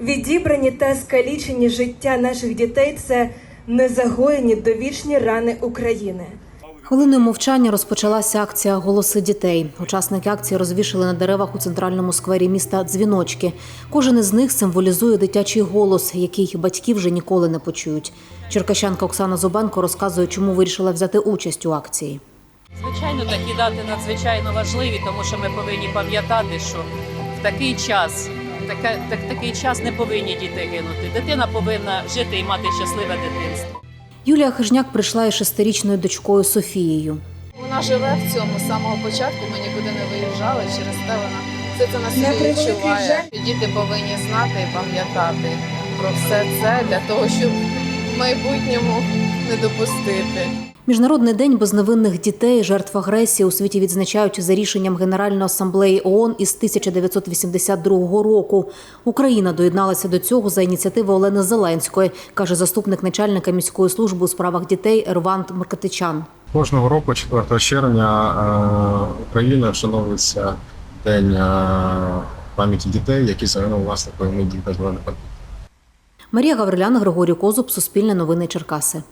Відібрані та скалічені життя наших дітей це незагоєні довічні рани України. Хвилиною мовчання розпочалася акція Голоси дітей. Учасники акції розвішали на деревах у центральному сквері міста дзвіночки. Кожен із них символізує дитячий голос, який батьки вже ніколи не почують. Черкащанка Оксана Зубенко розказує, чому вирішила взяти участь у акції. Звичайно, такі дати надзвичайно важливі, тому що ми повинні пам'ятати, що в такий час, така, так, такий час не повинні діти гинути. Дитина повинна жити і мати щасливе дитинство. Юлія Хижняк прийшла із шестирічною дочкою Софією. Вона живе в цьому з самого початку. Ми нікуди не виїжджали. Через те вона все це на На собі відчуває. Діти повинні знати і пам'ятати про все це для того, щоб в майбутньому не допустити. Міжнародний день безневинних дітей, жертв агресії у світі відзначають за рішенням Генеральної асамблеї ООН із 1982 року. Україна доєдналася до цього за ініціативи Олени Зеленської, каже заступник начальника міської служби у справах дітей Ервант Маркатичан. Кожного року, 4 червня, е, Україна вшановується День е, пам'яті дітей, які загинули власне коли дій збройних конфліктів. Марія Гаврилян, Григорій Козуб, Суспільне новини Черкаси.